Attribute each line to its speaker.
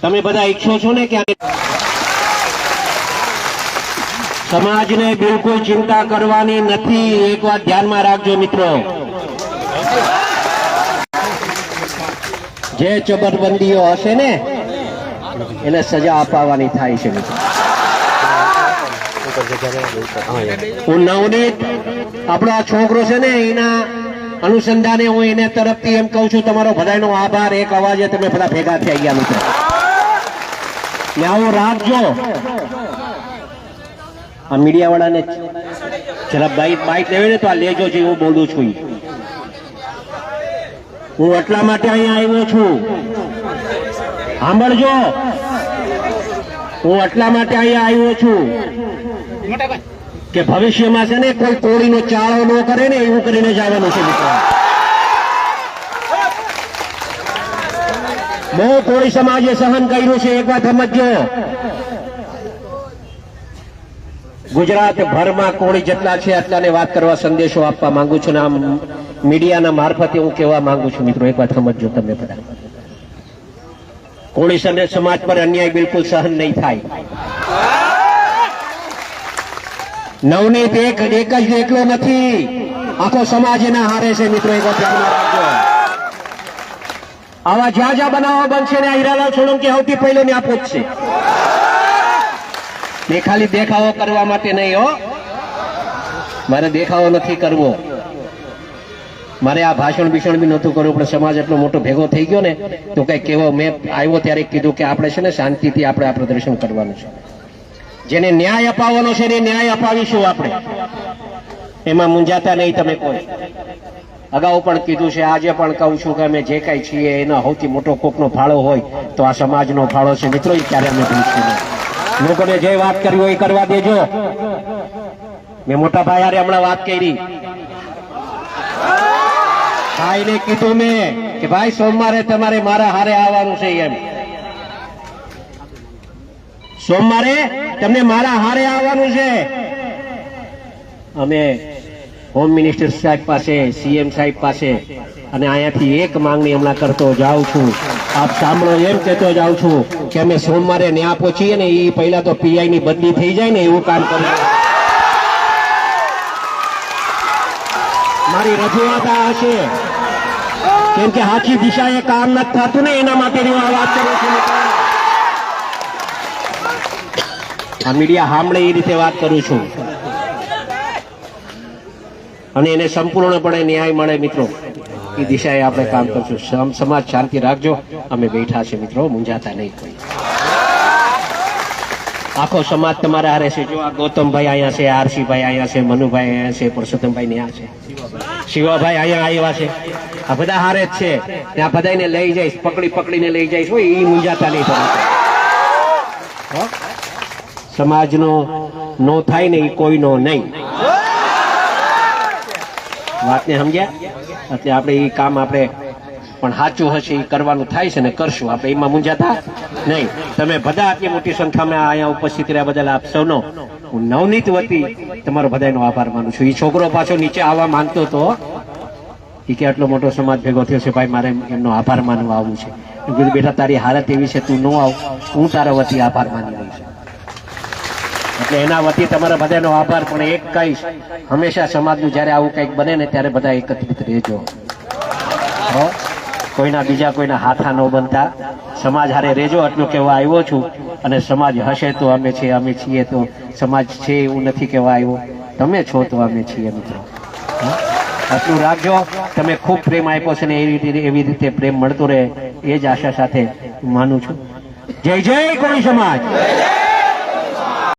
Speaker 1: તમે બધા ઈચ્છો છો ને કે સમાજને બિલકુલ ચિંતા કરવાની નથી, એક વાત ધ્યાનમાં રાખજો મિત્રો. જે ચબરબંધીઓ હશે ને, એને સજા અપાવવાની થાય છે હું નવનીત, આપણો આ છોકરો છે ને, એના અનુસંધાને હું એને તરફથી એમ કહું છું, તમારો બધાનો આભાર, એક અવાજે તમે બધા ભેગા થઈ ગયા મિત્રો. આવું રાખજો જરા બાઈક બાઈક ને તો આ લેજો છે હું બોલું છું હું એટલા માટે અહીંયા આવ્યો છું. સાંભળજો. હું એટલા માટે અહીંયા આવ્યો છું કે ભવિષ્યમાં છે ને કોઈ કોળીનો ચાળો ન કરે ને એવું કરીને જવાનું છે મિત્રો. બહુ કોળી સમાજે સહન કર્યું છે, એક વાત સમજજો. ગુજરાત ભરમાં કોળી જેટલા છે, આટલાને વાત કરવા સંદેશો આપવા માંગુ છું આમ મીડિયાના મારફતે હું કહેવા માંગુ છું, મિત્રો, એક વાત સમજજો તમે બધા. કોળી સમાજ પર અન્યાય બિલકુલ સહન નહીં થાય. નવનીત એક જ એકલો નથી. આખો સમાજ એના હારે છે, મિત્રો, એક વાત આવા જ્યાં જ્યાં બનાવવા બનશે ને હીરાલાલ સોલંકી સૌથી પહેલો ને આપો જ છે. ને ખાલી દેખાવો કરવા માટે નહીં હો. મારે દેખાવો નથી કરવો. મારે આ ભાષણ ભીષણ બી નહોતું કરવું, પણ સમાજ એટલો મોટો ભેગો થઈ ગયો ને, તો કઈ કેવો મેં આવ્યો ત્યારે કીધું કે આપણે છે ને શાંતિથી આપણે આ પ્રદર્શન કરવાનું છે. જેને ન્યાય અપાવવાનો છે એને ન્યાય અપાવીશું આપણે. એમાં મુંજાતા નહીં તમે કોઈ. અગાઉ પણ કીધું છે, આજે પણ કહું છું કે અમે જે કાંઈ છીએ, એનો સૌથી મોટો કોકનો ફાળો હોય તો આ સમાજનો ફાળો છે. મિત્રો, એ ક્યારે અમે ભૂલશું લોકોને જે વાત કરી હોય કરવા દેજો. મેં મોટા ભાઈ યારે હમણાં વાત કરી. ભાઈને કીધું મેં કે, ભાઈ, સોમવારે તમારે મારા હારે આવવાનું છે એમ. સોમવારે તમને મારા હારે આવવાનું છે. અમે હોમ મિનિસ્ટર સાહેબ પાસે સીએમ સાહેબ પાસે અને અહીંયાથી એક માંગણી હમણાં કરતો જાઉં છું. આપ સાંભળો, એમ કહેતો જાઉં છું કે અમે સોમવારે ન્યા પહોંચીએ ને એ પહેલા તો પીઆઈ ની બદલી થઈ જાય ને એવું કામ કરીએ મારી રજૂઆત આ હશે. કેમ કે હાચી દિશાએ કામ નથી થતું ને એના માટે હું વાત કરું છું. આ મીડિયા સાંભળે એ રીતે વાત કરું છું. અને એને સંપૂર્ણપણે ન્યાય મળે મિત્રો. એ દિશાએ આપણે કામ કરશું. સમાજ શાંતિ રાખજો. અમે બેઠા છે મિત્રો. મૂંઝાતા નહીં આખો સમાજ તમારા હારે છે. જો આ ગૌતમભાઈ અહીંયા છે, આરસીભાઈ અહીંયા છે, મનુભાઈ અહીંયા છે પુરુષોત્તમભાઈ ત્યાં છે. શિવાભાઈ અહીંયા આવ્યા છે. આ બધા હારે જ છે. ત્યાં બધાને લઈ જઈશ પકડી પકડીને લઈ જઈશ હોય એ મુંજાતા નહીં હો? સમાજનો નો થાય ને એ કોઈનો નહીં. વાતને સમજ્યા? એટલે આપણે એ કામ આપણે પણ સાચું હશે એ કરવાનું થાય છે ને કરશું. આપણે એમાં મૂંઝાતા નહીં. તમે બધા આટલી મોટી સંખ્યામાં અહીંયા ઉપસ્થિત રહ્યા બદલ આપ સૌનો હું નવનીત વતી તમારો બધાનો આભાર માનું છું. એ છોકરો પાછો નીચે આવવા માંગતો હતો એ કે આટલો મોટો સમાજ ભેગો થયો છે, ભાઈ મારે એમનો આભાર માનવા આવવું છે. કીધું, બેટા, તારી હાલત એવી છે, તું ન આવ. હું તારા વતી આભાર માની રહીશ એટલે એના વતી તમારા બધાનો આભાર, પણ એક કહીશ હંમેશા સમાજનું જ્યારે આવું કંઈક બને ને ત્યારે બધા એકત્રિત રહેજો. કોઈના બીજા કોઈના હાથા ન બનતા. સમાજ હારે રહેજો, આટલું કહેવા આવ્યો છું. અને સમાજ હશે તો અમે છીએ અમે છીએ તો સમાજ છે એવું નથી કહેવા આવ્યો. તમે છો તો અમે છીએ મિત્રો? આટલું રાખજો. તમે ખૂબ પ્રેમ આપ્યો છે ને એવી રીતે એવી રીતે પ્રેમ મળતો રહે. એ જ આશા સાથે માનું છું. જય જય કોળી સમાજ!